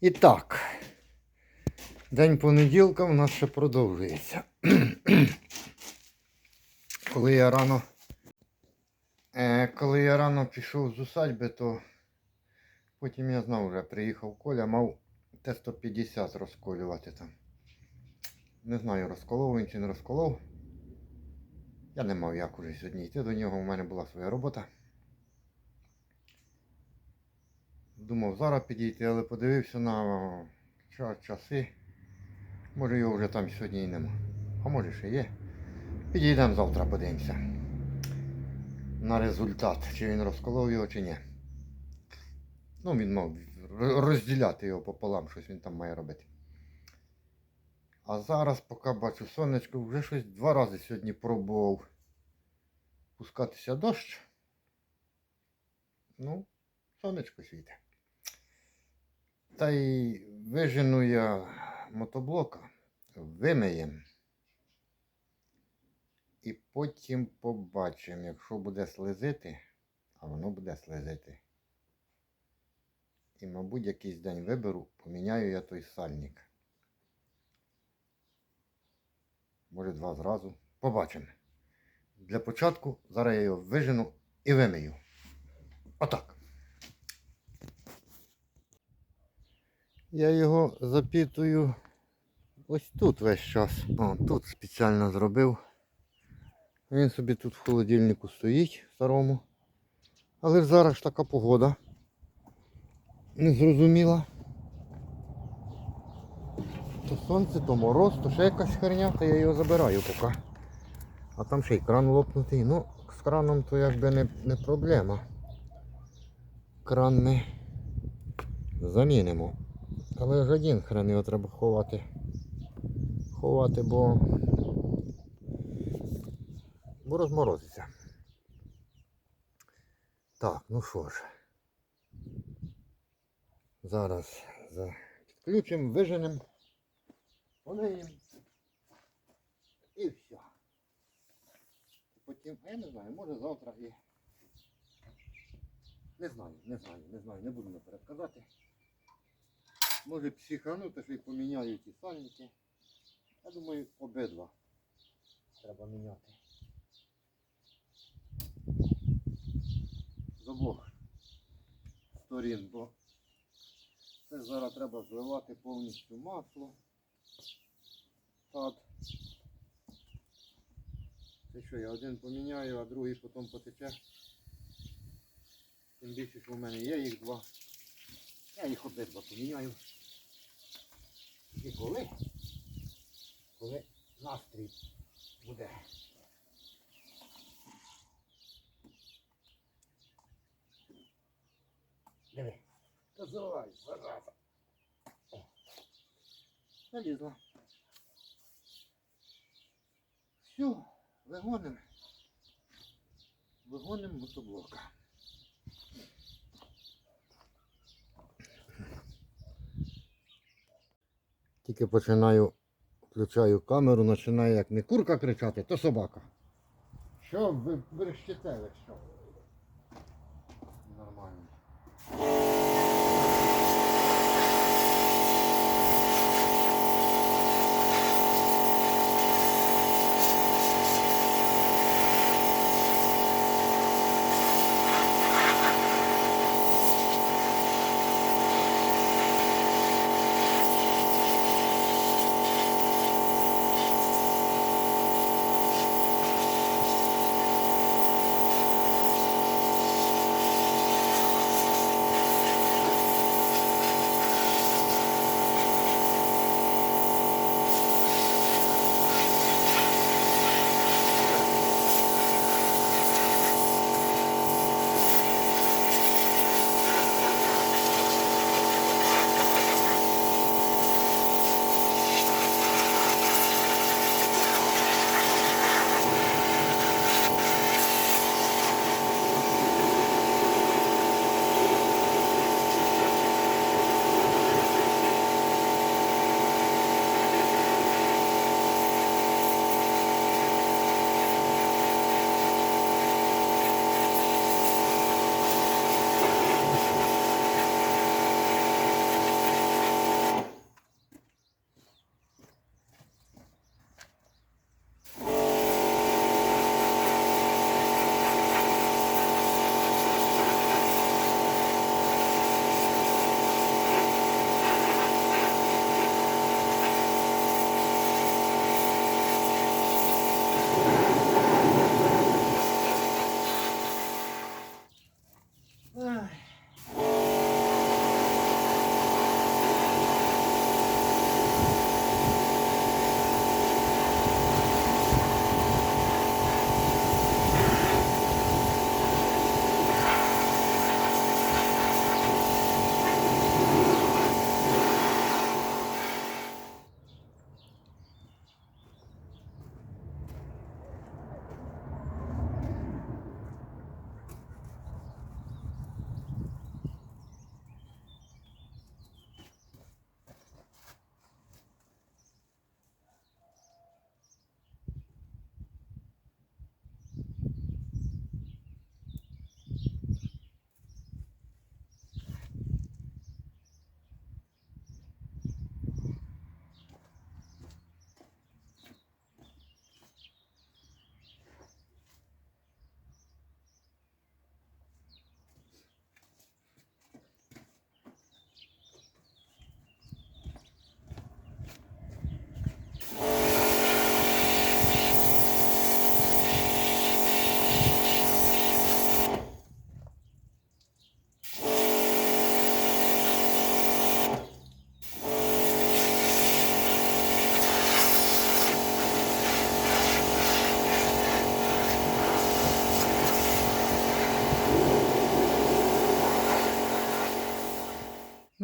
І так, день понеділка у нас ще продовжується. коли я рано, е, коли я рано пішов з усадьби, то потім я знав вже, приїхав Коля, мав Т-150 розколювати там. Не знаю, розколов він чи не розколов. Я не мав як уже сьогодні йти до нього, у мене була своя робота. Думав зараз підійти, але подивився на часи. Може його вже там сьогодні і нема. А може ще є. Підійдемо завтра, подивимося. На результат, чи він розколов його, чи ні. Ну, він мав розділяти його пополам, щось він там має робити. А зараз, поки бачу сонечко, вже щось два рази сьогодні пробував пускатися дощ. Ну, сонечко світить. Та й вижену я мотоблока, вимиєм. І потім побачимо, якщо буде слизити, а воно буде слизити. І, мабуть, якийсь день виберу, поміняю я той сальник. Може, два зразу. Побачимо. Для початку зараз я його вижену і вимию. Отак. Я його запітую ось тут весь час. О, тут спеціально зробив. Він собі тут в холодильнику стоїть старому. Але ж зараз така погода. Незрозуміла. То сонце, то мороз, то ще якась херня, то я його забираю поки. А там ще й кран лопнутий. Ну, з краном то якби не, не проблема. Кран ми замінимо. Але ж один хрен його треба ховати. Ховати, бо, бо розморозиться. Так, ну що ж. Зараз за... підключимо, виженемо, помиємо. І все. Потім, а я не знаю, може завтра і. Не знаю, не знаю, не знаю, не буду наперед казати. Може психану, та ще й поміняю ті сальники. Я думаю, обидва треба міняти. З обох сторін, бо це зараз треба зливати повністю масло. Так. Це що, я один поміняю, а другий потім потече. Тим більше, що в мене є їх два. Я їх обидва поміняю. І коли? Коли настрій буде. Диви. Залазь, зараза. Залізла. Все, вигонимо. Вигонимо мотоблока. Тільки починаю, включаю камеру, починає як не курка кричати, то собака. Що ви верещите що? Нормально.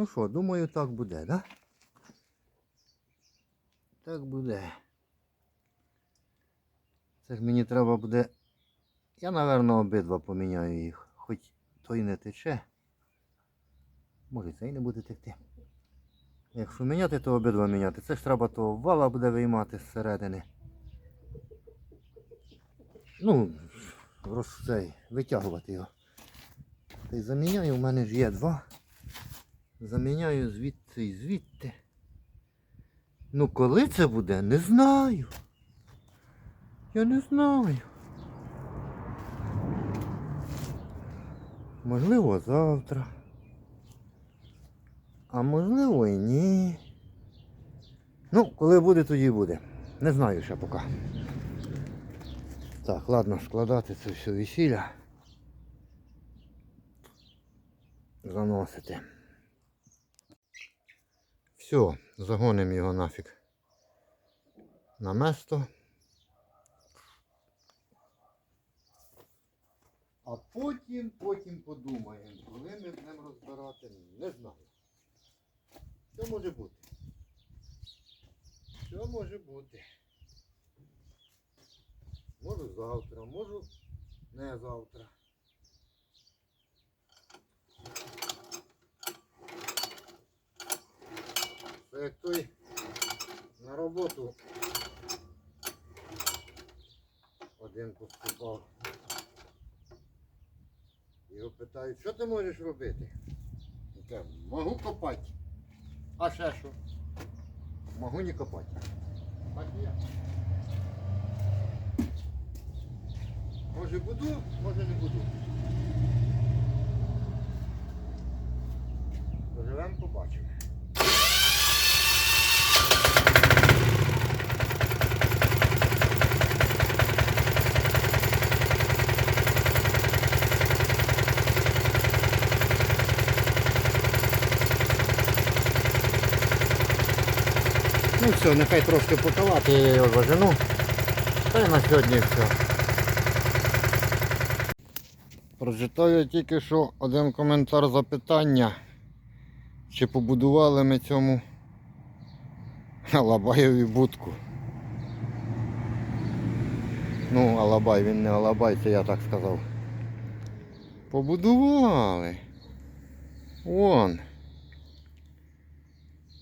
Ну що, думаю, так буде, да? Так буде. Це ж мені треба буде. Я, напевно, обидва поміняю їх. Хоч той не тече. Може цей не буде текти. Якщо міняти, то обидва міняти. Це ж треба того вала буде виймати зсередини. Ну, роз витягувати його. Та й заміняю, у мене ж є два. Заміняю звідси і звідти. Ну коли це буде, не знаю. Я не знаю. Можливо, завтра. А можливо і ні. Ну, коли буде, тоді буде. Не знаю ще поки. Так, ладно, складати це все весілля. Заносити. Все, загонимо його нафіг на место. А потім, потім подумаємо, коли ми будемо розбирати, не знаю. Що може бути? Що може бути? Можу завтра, можу не завтра. Це як той на роботу один поступав. Його питають, що ти можеш робити? Каже, можу копати. А ще що? Могу не копати. Так і я. Може буду, може не буду. Поживемо, побачимо. Все, нехай трошки поколати, я його зажену. Та й на сьогодні все. Прочитаю тільки що один коментар запитання. Чи побудували ми цьому Алабаєві будку. Ну, Алабай, він не Алабай, це я так сказав. Побудували. Вон.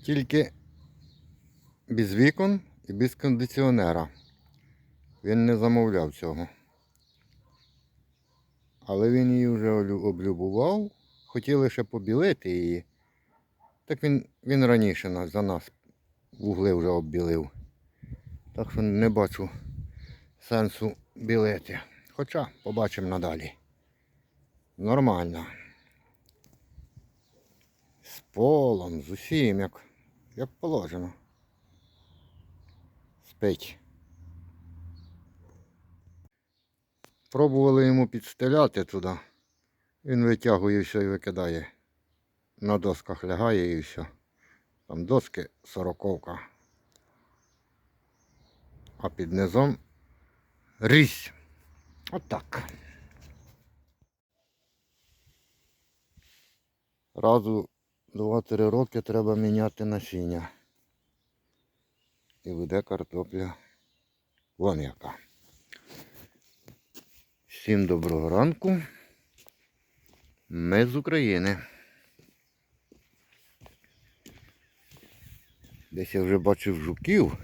Тільки без вікон і без кондиціонера. Він не замовляв цього. Але він її вже облюбував. Хотіли ще побілити її. Так він, він раніше за нас вугли вже оббілив. Так що не бачу сенсу білити. Хоча побачимо надалі. Нормально. З полом, з усім, як, як положено. Спить. Пробували йому підстеляти туди. Він витягує все і викидає. На досках лягає і все. Там доски сороковка. А під низом різь. Отак. Разу 2-3 роки треба міняти насіння. І буде картопля. Вон яка. Всім доброго ранку. Ми з України. Десь я вже бачив жуків,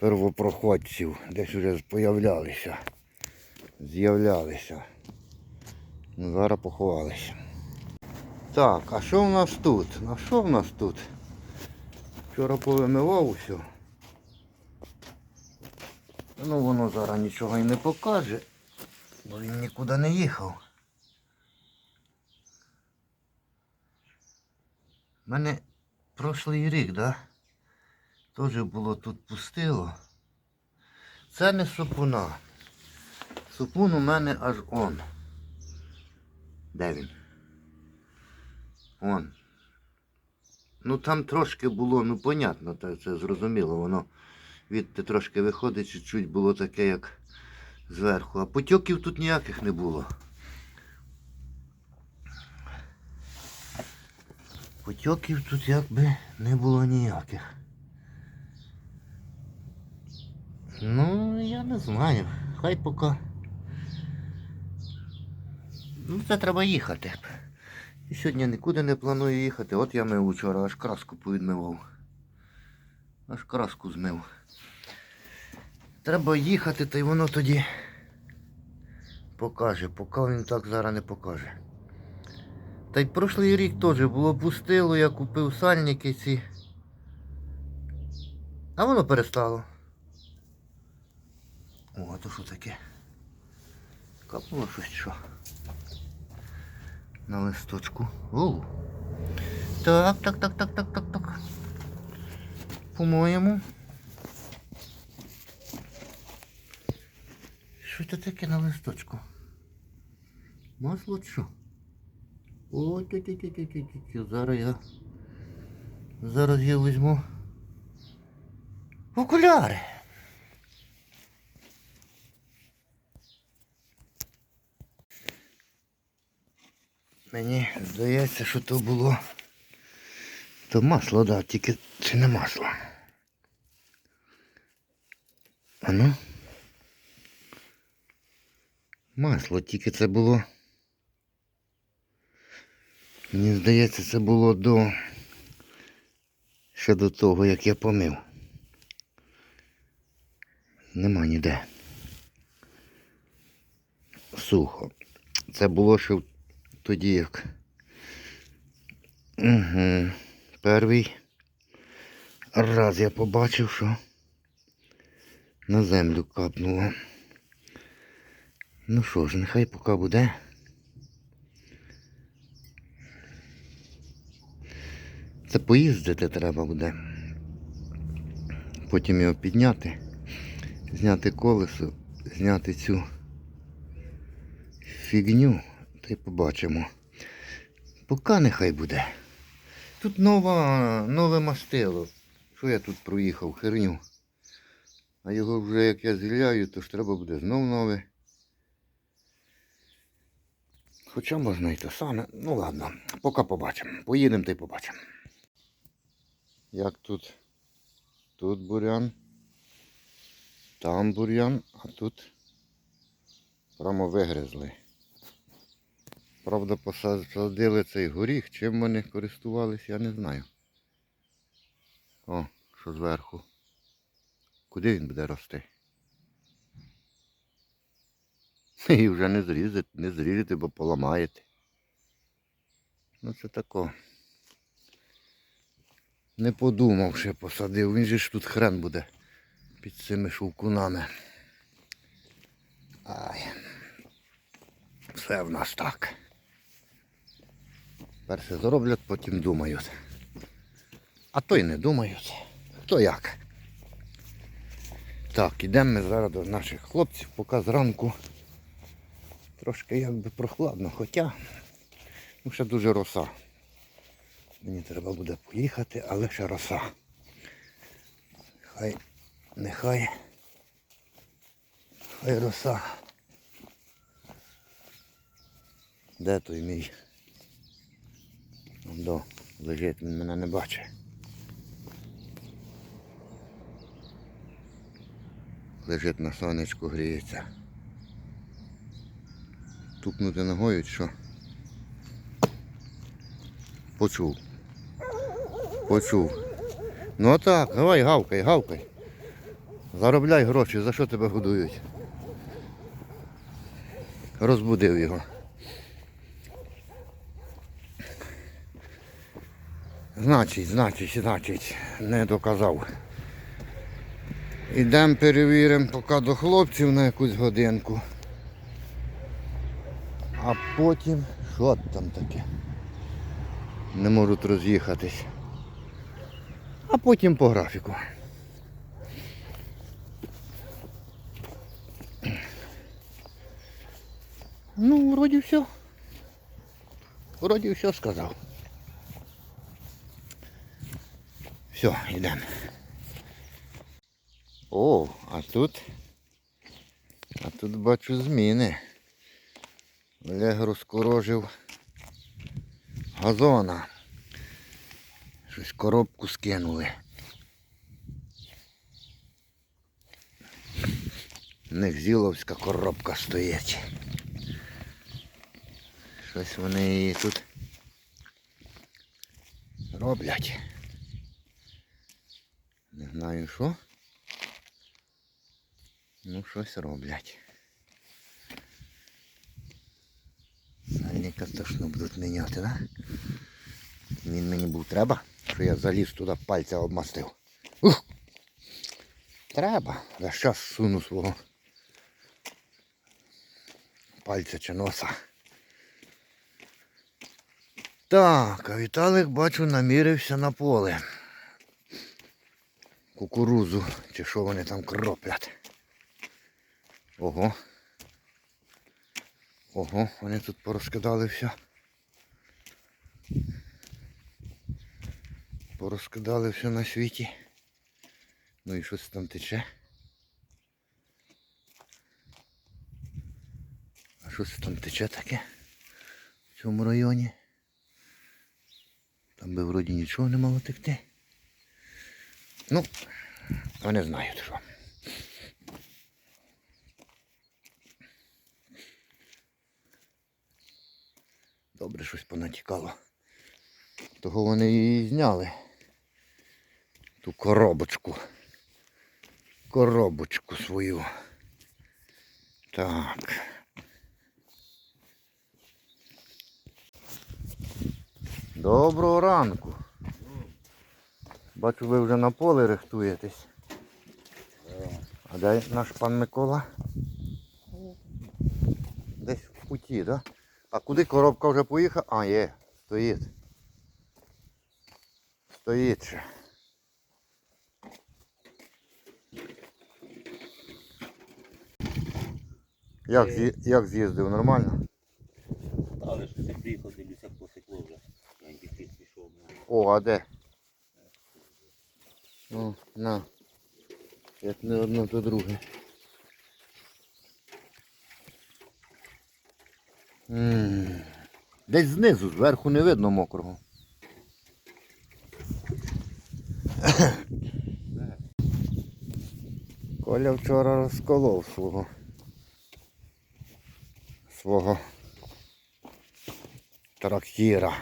первопроходців, десь вже появлялися, з'являлися. Ну, зараз поховалися. Так, а що в нас тут? А що в нас тут? Вчора повимивав усе. Ну воно зараз нічого і не покаже, бо він нікуди не їхав. У мене прошлий рік, да? Теж було тут пустило. Це не супуна. Супун у мене аж он. Де він? Он. Ну там трошки було, ну понятно, це зрозуміло, воно відти трошки виходить, чуть-чуть було таке, як зверху. А потьоків тут ніяких не було. Потьоків тут якби не було ніяких. Ну, я не знаю. Хай поки. Ну, це треба їхати. І сьогодні нікуди не планую їхати. От я мив вчора, аж краску повідмивав. Аж краску змив. Треба їхати, та й воно тоді покаже, поки він так зараз не покаже. Та й прошлий рік теж було пустило, я купив сальники ці. А воно перестало. О, а то що таке? Капнуло щось що? На листочку. О. Так, так, так, так, так, так, так. По-моєму. Що це таке на листочку? Масло що? О, ті ті ті ті ті ті ті Зараз я. Зараз я візьму. Окуляри. Мені здається, що то було. То масло, да, тільки це не масло. А ну. Масло, тільки це було. Мені здається, це було до. Ще до того, як я помив. Нема ніде. Сухо. Це було ще тоді як. Угу. Перший раз я побачив, що на землю капнуло. Ну що ж, нехай поки буде. Це поїздити треба буде. Потім його підняти, зняти колесо, зняти цю фігню, та й побачимо. Поки нехай буде. Тут нова, нове мастило. Що я тут проїхав, херню. А його вже як я зіляю, то ж треба буде знов нове. Хоча можна і те саме. Ну ладно, поки побачимо. Поїдемо та й побачимо. Як тут? Тут бурян, там бурян, а тут прямо вигризли. Правда, посадили цей горіх, чим вони користувалися, я не знаю. О, що зверху. Куди він буде рости? І вже не зрізати, не зрізати, бо поламаєте. Ну це тако. Не подумав, ще посадив. Він же ж тут хрен буде під цими шовкунами. Ай. Все в нас так. Перше зроблять, потім думають. А то й не думають. Хто як. Так, ідемо ми зараз до наших хлопців, поки зранку трошки якби прохладно, хоча ну, ще дуже роса. Мені треба буде поїхати, але ще роса. Хай, нехай, хай роса. Де той мій? До, лежить, він мене не бачить. Лежить на сонечку, гріється. Тупнути ногою, що? Почув. Почув. Ну так, давай гавкай, гавкай. Заробляй гроші, за що тебе годують? Розбудив його. Значить, значить, значить, не доказав. Ідемо перевіримо поки до хлопців на якусь годинку. А потім... Що там таке? Не можуть роз'їхатись. А потім по графіку. Ну, вроді все. Вроді все сказав. Все, йдемо. О, а тут. А тут бачу зміни. Олег розкорожив газона. Щось коробку скинули. У них зіловська коробка стоїть. Щось вони її тут роблять. Не знаю що. Ну, щось роблять. Сальника точно будуть міняти, да? Він мені був треба, що я заліз туди пальця обмастив. Ух! Треба. Я щас суну свого пальця чи носа. Так, а Віталик, бачу, намірився на поле. Кукурузу, чи що вони там кроплять. Ого. Ого, вони тут порозкидали все. Порозкидали все на світі. Ну і щось там тече. А щось там тече таке в цьому районі. Там би вроді нічого не мало текти. Ну, вони знають що. Добре щось понатікало. Того вони її зняли. Ту коробочку. Коробочку свою. Так. Доброго ранку. Бачу, ви вже на поле рихтуєтесь. А де наш пан Микола? Десь в путі, так? Да? А куди коробка вже поїхала? А, є, стоїть. Стоїть ще. Як, з'ї- як з'їздив, нормально? Але ж це приїхав, дивлюся, посекло вже. О, а де? Ну, на. Як не одно, то друге. М. Десь знизу, зверху не видно мокрого. Коля вчора розколов свого. Свого трактира.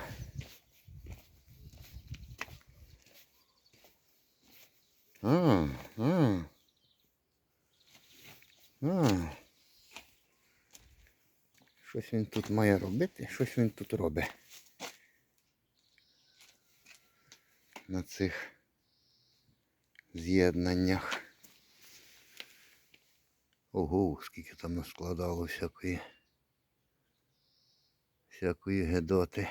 А, а. А. Щось він тут має робити, щось він тут робить. На цих з'єднаннях. Ого, скільки там наскладало всякої всякої гедоти.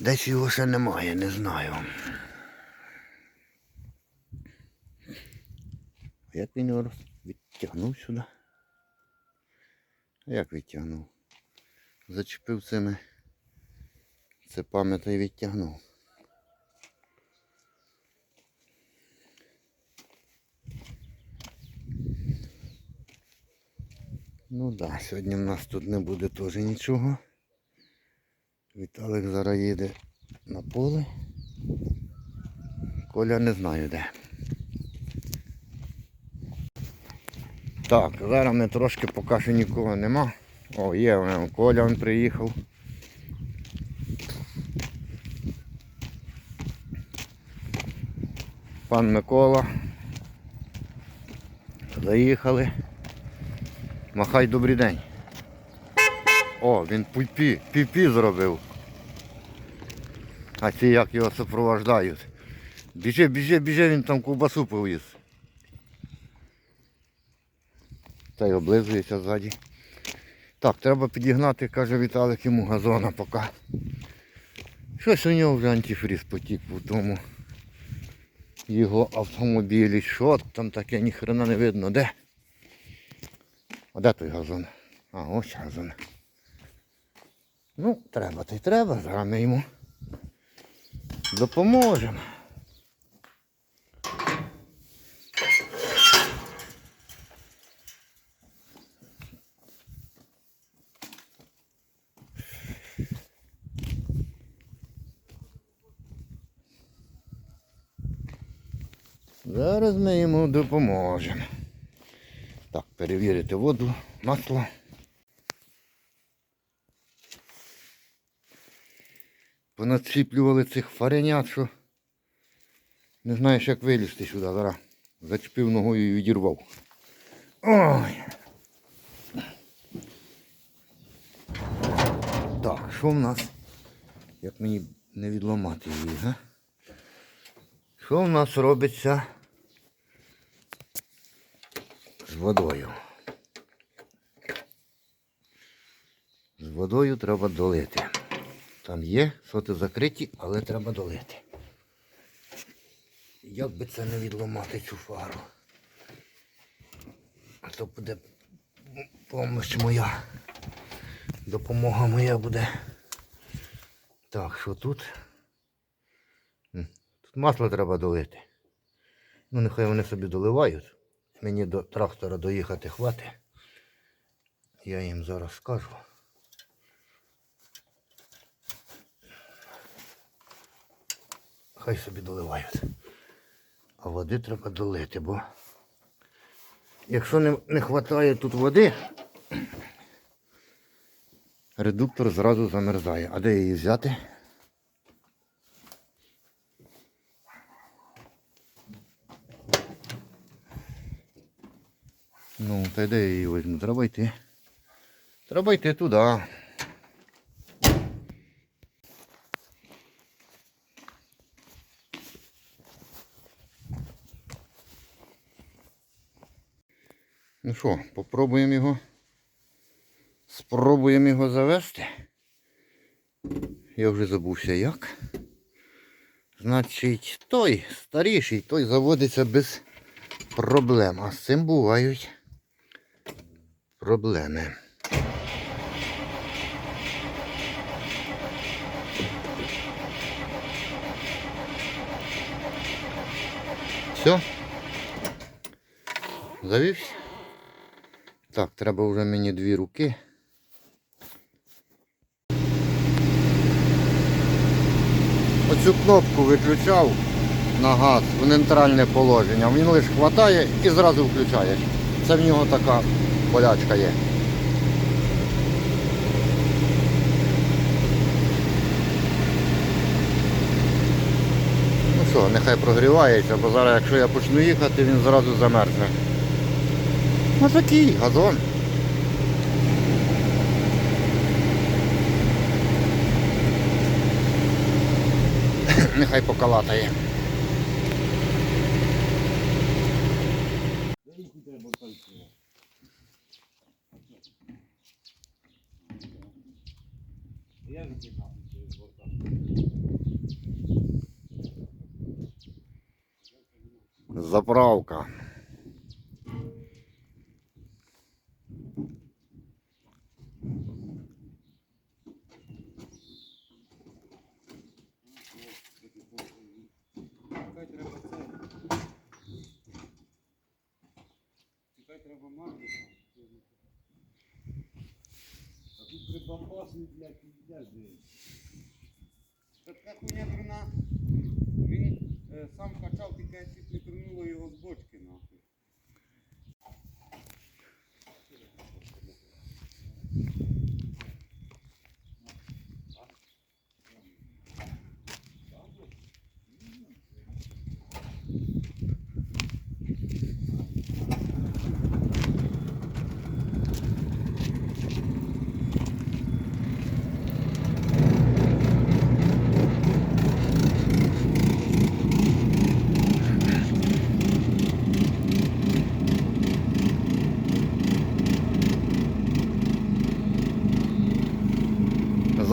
Десь його ще немає, не знаю. Як він його відтягнув сюди? А Як відтягнув? Зачепив цими цепами та й відтягнув. Ну так, да, сьогодні в нас тут не буде теж нічого. Віталик зараз їде на поле. Коля не знаю де. Так, зараз ми трошки поки що нікого нема. О, є, вон, Коля він приїхав. Пан Микола. Заїхали. Махай добрий день. О, він піпі, піпі зробив. А ці як його супровождають. Біжи, біжи, біжи, він там ковбасу повіз. Та й облизується ззаді. Так, треба підігнати, каже Віталик йому газона поки. Щось у нього вже антифріз потік у тому його автомобілі. Що там таке, ніхрена не видно. Де? А де той газон? А, ось газон. Ну, треба то й треба, зараз ми йому Допоможемо. Зараз ми йому допоможемо. Так, перевірити воду, масло. Понаціплювали цих фаренят, що не знаєш, як вилізти сюди. Зараз зачепив ногою і відірвав. Ой. Так, що в нас? Як мені не відламати її, га? Що в нас робиться з водою? З водою треба долити. Там є, соти закриті, але треба долити. Як би це не відламати цю фару? А то буде помощь моя. Допомога моя буде. Так, що тут? Тут масло треба долити. Ну, нехай вони собі доливають. Мені до трактора доїхати хватить. Я їм зараз скажу. Хай собі доливають. А води треба долити, бо якщо не, не вистачає тут води, редуктор зразу замерзає. А де її взяти? Ну, та й де я її візьму? Треба йти. Треба йти туди. Ну що, попробуємо його. Спробуємо його завести. Я вже забувся як. Значить, той старіший, той заводиться без проблем. А з цим бувають проблеми. Все. Завівся. Так, треба вже мені дві руки. Оцю кнопку виключав на газ в нейтральне положення. Він лише хватає і зразу включає. Це в нього така болячка є. Ну що, нехай прогрівається, бо зараз якщо я почну їхати, він зразу замерзне. Ну такий газон. Нехай покалатає. Заправка.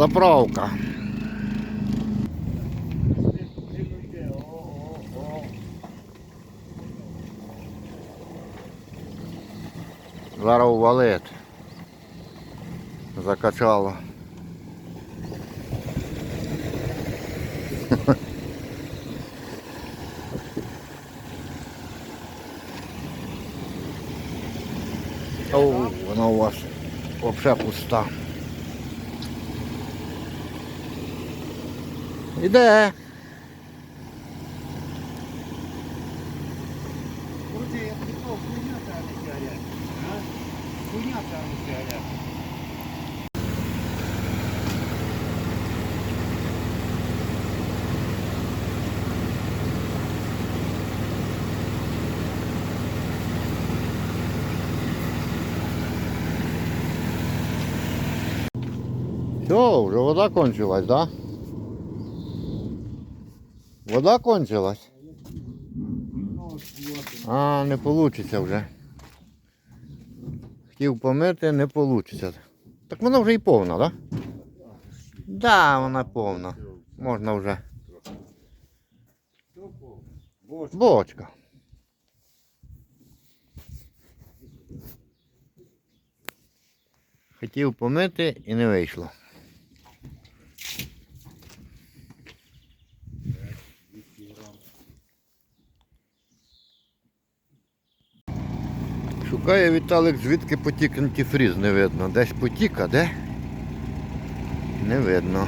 заправка. Зараз валет закачало. О, вона у вас взагалі пуста. Іде. Короче, я прикол, хуйня ця не. А? Хуйня не. Все, вже вода кончилась, да? Вода кончилась. А, не вийде вже. Хотів помити, не вийде. Так вона вже і повна, так? Да? Да, вона повна. Можна вже. Бочка. Хотів помити і не вийшло. Шукає Віталик, звідки потік антифріз не видно. Десь потік, а де? Не видно.